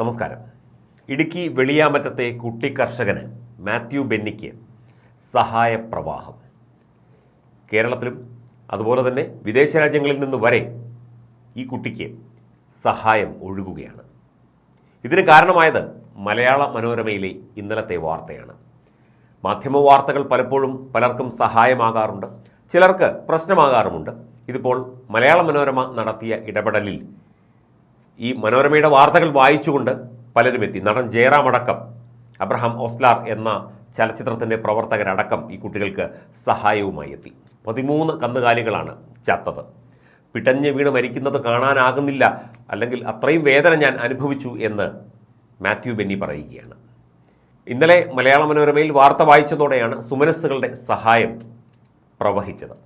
നമസ്കാരം. ഇടുക്കി വെളിയാമറ്റത്തെ കുട്ടി കർഷകന് മാത്യു ബെന്നിക്ക് സഹായപ്രവാഹം. കേരളത്തിലും അതുപോലെ തന്നെ വിദേശ രാജ്യങ്ങളിൽ നിന്ന് വരെ ഈ കുട്ടിക്ക് സഹായം ഒഴുകുകയാണ്. ഇതിന് കാരണമായത് മലയാള മനോരമയിലെ ഇന്നലത്തെ വാർത്തയാണ്. മാധ്യമ വാർത്തകൾ പലപ്പോഴും പലർക്കും സഹായമാകാറുണ്ട്. ചിലർക്ക് പ്രശ്നമാകാറുമുണ്ട്. ഇതിപ്പോൾ മലയാള മനോരമ നടത്തിയ ഇടപെടലിൽ ഈ മനോരമയുടെ വാർത്തകൾ വായിച്ചുകൊണ്ട് പലരും എത്തി. നടൻ ജയറാം അടക്കം അബ്രഹാം ഓസ്ലാർ എന്ന ചലച്ചിത്രത്തിന്റെ പ്രവർത്തകരടക്കം ഈ കുട്ടികൾക്ക് സഹായവുമായി എത്തി. പതിമൂന്ന് കന്നുകാലികളാണ് ചത്തത്. പിടഞ്ഞ് വീണ് മരിക്കുന്നത് കാണാനാകുന്നില്ല. അല്ലെങ്കിൽ അത്രയും വേദന ഞാൻ അനുഭവിച്ചു എന്ന് മാത്യു ബെന്നി പറയുകയാണ്. ഇന്നലെ മലയാള മനോരമയിൽ വാർത്ത വായിച്ചതോടെയാണ് സുമനസ്സുകളുടെ സഹായം പ്രവഹിച്ചത്.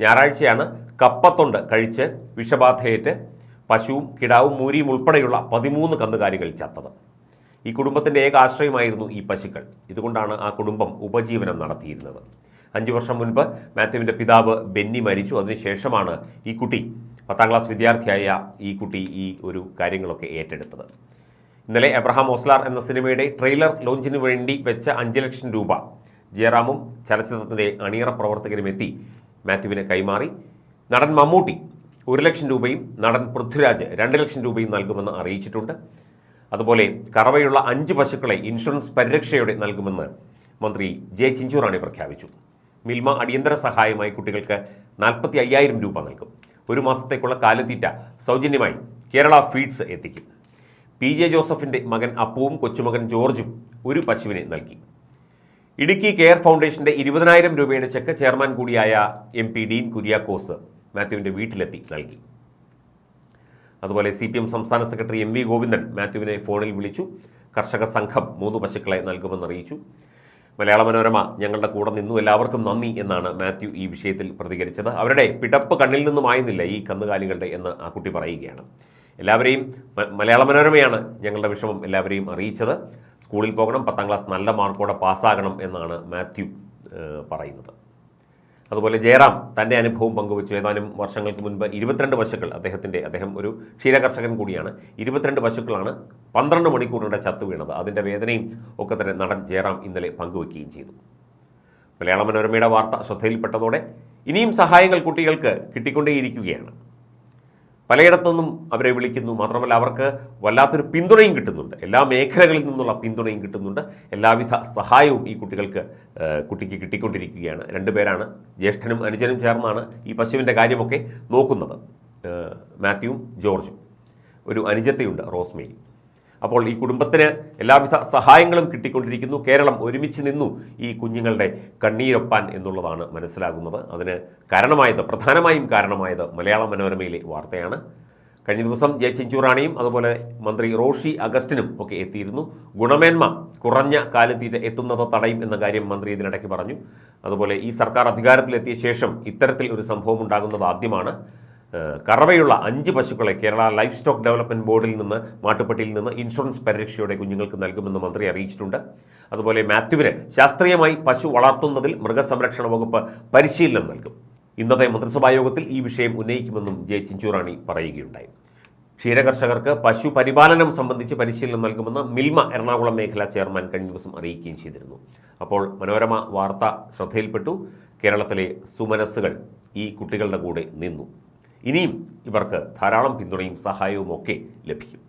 ഞായറാഴ്ചയാണ് കപ്പത്തൊണ്ട് കഴിച്ച് വിഷബാധയേറ്റ് പശുവും കിടാവും മൂരിയും ഉൾപ്പെടെയുള്ള പതിമൂന്ന് കന്നുകാലികൾ ചത്തത്. ഈ കുടുംബത്തിന്റെ ഏക ആശ്രയമായിരുന്നു ഈ പശുക്കൾ. ഇതുകൊണ്ടാണ് ആ കുടുംബം ഉപജീവനം നടത്തിയിരുന്നത്. അഞ്ചു വർഷം മുൻപ് മാത്യുവിന്റെ പിതാവ് ബെന്നി മരിച്ചു. അതിനുശേഷമാണ് ഈ കുട്ടി പത്താം ക്ലാസ് വിദ്യാർത്ഥിയായ ഈ കുട്ടി ഈ ഒരു കാര്യങ്ങളൊക്കെ ഏറ്റെടുത്തത്. ഇന്നലെ എബ്രഹാം ഓസ്ലാർ എന്ന സിനിമയുടെ ട്രെയിലർ ലോഞ്ചിന് വേണ്ടി വെച്ച അഞ്ച് ലക്ഷം രൂപ ജയറാമും ചലച്ചിത്രത്തിന്റെ അണിയറ പ്രവർത്തകരും എത്തി മാത്യുവിനെ കൈമാറി. നടൻ മമ്മൂട്ടി ഒരു ലക്ഷം രൂപയും നടൻ പൃഥ്വിരാജ് രണ്ട് ലക്ഷം രൂപയും നൽകുമെന്ന് അറിയിച്ചിട്ടുണ്ട്. അതുപോലെ കറവയുള്ള അഞ്ച് പശുക്കളെ ഇൻഷുറൻസ് പരിരക്ഷയോടെ നൽകുമെന്ന് മന്ത്രി ജെ ചിഞ്ചുറാണി പ്രഖ്യാപിച്ചു. മിൽമ അടിയന്തര സഹായമായി കുട്ടികൾക്ക് നാൽപ്പത്തി അയ്യായിരം രൂപ നൽകും. ഒരു മാസത്തേക്കുള്ള കാലിത്തീറ്റ സൗജന്യമായി കേരള ഫീഡ്സ് എത്തിക്കും. പി ജെ ജോസഫിന്റെ മകൻ അപ്പുവും കൊച്ചുമകൻ ജോർജും ഒരു പശുവിനെ നൽകി. ഇടുക്കി കെയർ ഫൗണ്ടേഷന്റെ ഇരുപതിനായിരം രൂപയുടെ ചെക്ക് ചെയർമാൻ കൂടിയായ എം പി ഡീൻ കുര്യാക്കോസ് മാത്യുവിന്റെ വീട്ടിലെത്തി നൽകി. അതുപോലെ സി പി എം സംസ്ഥാന സെക്രട്ടറി എം വി ഗോവിന്ദൻ മാത്യുവിനെ ഫോണിൽ വിളിച്ചു. കർഷക സംഘം മൂന്ന് പശുക്കളെ നൽകുമെന്ന് അറിയിച്ചു. മലയാള മനോരമ ഞങ്ങളുടെ കൂടെ നിന്നു. എല്ലാവർക്കും നന്ദി എന്നാണ് മാത്യു ഈ വിഷയത്തിൽ പ്രതികരിച്ചത്. അവരുടെ പിടപ്പ് കണ്ണിൽ നിന്നും ആയിരുന്നില്ല ഈ കന്നുകാലികളുടെ എന്ന് ആ കുട്ടി പറയുകയാണ്. എല്ലാവരെയും മലയാള മനോരമയാണ് ഞങ്ങളുടെ വിഷമം എല്ലാവരെയും അറിയിച്ചത്. സ്കൂളിൽ പോകണം പത്താം ക്ലാസ് നല്ല മാർക്കോടെ പാസ്സാകണം എന്നാണ് മാത്യു പറയുന്നത്. അതുപോലെ ജയറാം തന്റെ അനുഭവം പങ്കുവച്ചു. ഏതാനും വർഷങ്ങൾക്ക് മുൻപ് ഇരുപത്തിരണ്ട് പശുക്കൾ അദ്ദേഹത്തിന്റെ അദ്ദേഹം ഒരു ക്ഷീരകർഷകൻ കൂടിയാണ്. ഇരുപത്തിരണ്ട് പശുക്കളാണ് പന്ത്രണ്ട് മണിക്കൂറിന്റെ ചത്തു വീണത്. അതിന്റെ വേദനയും ഒക്കെ തന്നെ നടൻ ജയറാം ഇന്നലെ പങ്കുവയ്ക്കുകയും ചെയ്തു. മലയാള മനോരമയുടെ വാർത്ത ശ്രദ്ധയിൽപ്പെട്ടതോടെ ഇനിയും സഹായങ്ങൾ കുട്ടികൾക്ക് കിട്ടിക്കൊണ്ടേയിരിക്കുകയാണ്. പലയിടത്തുനിന്നും അവരെ വിളിക്കുന്നു. മാത്രമല്ല അവർക്ക് വല്ലാത്തൊരു പിന്തുണയും കിട്ടുന്നുണ്ട്. എല്ലാ മേഖലകളിൽ നിന്നുള്ള പിന്തുണയും കിട്ടുന്നുണ്ട്. എല്ലാവിധ സഹായവും ഈ കുട്ടികൾക്ക് കുട്ടിക്ക് കിട്ടിക്കൊണ്ടിരിക്കുകയാണ്. രണ്ടുപേരാണ് ജ്യേഷ്ഠനും അനുജനും ചേർന്നാണ് ഈ പശുവിന്റെ കാര്യമൊക്കെ നോക്കുന്നത്. മാത്യുവും ജോർജും. ഒരു അനുജത്തെയുണ്ട് റോസ്മേരി. അപ്പോൾ ഈ കുടുംബത്തിന് എല്ലാവിധ സഹായങ്ങളും കിട്ടിക്കൊണ്ടിരിക്കുന്നു. കേരളം ഒരുമിച്ച് നിന്നു ഈ കുഞ്ഞുങ്ങളുടെ കണ്ണീരൊപ്പാൻ എന്നുള്ളതാണ് മനസ്സിലാകുന്നത്. അതിന് കാരണമായത് പ്രധാനമായും കാരണമായത് മലയാള മനോരമയിലെ വാർത്തയാണ്. കഴിഞ്ഞ ദിവസം ജെ ചിഞ്ചുറാണിയും അതുപോലെ മന്ത്രി റോഷി അഗസ്റ്റിനും ഒക്കെ എത്തിയിരുന്നു. ഗുണമേന്മ കുറഞ്ഞ കാലത്തീറ്റ എത്തുന്നത് തടയും എന്ന കാര്യം മന്ത്രി ഇതിനിടയ്ക്ക് പറഞ്ഞു. അതുപോലെ ഈ സർക്കാർ അധികാരത്തിലെത്തിയ ശേഷം ഇത്തരത്തിൽ ഒരു സംഭവം ഉണ്ടാകുന്നത് ആദ്യമാണ്. കറവയുള്ള അഞ്ച് പശുക്കളെ കേരള ലൈഫ് സ്റ്റോക്ക് ഡെവലപ്മെന്റ് ബോർഡിൽ നിന്ന് മാട്ടുപ്പെട്ടിയിൽ നിന്ന് ഇൻഷുറൻസ് പരിരക്ഷയോടെ കുഞ്ഞുങ്ങൾക്ക് നൽകുമെന്ന് മന്ത്രി അറിയിച്ചിട്ടുണ്ട്. അതുപോലെ മാത്യുവിന് ശാസ്ത്രീയമായി പശു വളർത്തുന്നതിൽ മൃഗസംരക്ഷണ വകുപ്പ് പരിശീലനം നൽകും. ഇന്നത്തെ മന്ത്രിസഭാ യോഗത്തിൽ ഈ വിഷയം ഉന്നയിക്കുമെന്നും ജെ ചിഞ്ചുറാണി പറയുകയുണ്ടായി. ക്ഷീരകർഷകർക്ക് പശു പരിപാലനം സംബന്ധിച്ച് പരിശീലനം നൽകുമെന്ന് മിൽമ എറണാകുളം മേഖലാ ചെയർമാൻ കഴിഞ്ഞ ദിവസം അറിയിക്കുകയും ചെയ്തിരുന്നു. അപ്പോൾ മനോരമ വാർത്ത ശ്രദ്ധയിൽപ്പെട്ടു. കേരളത്തിലെ സുമനസ്സുകൾ ഈ കുട്ടികളുടെ കൂടെ നിന്നു. ഇനിയും ഇവർക്ക് ധാരാളം പിന്തുണയും സഹായവും ഒക്കെ ലഭിക്കും.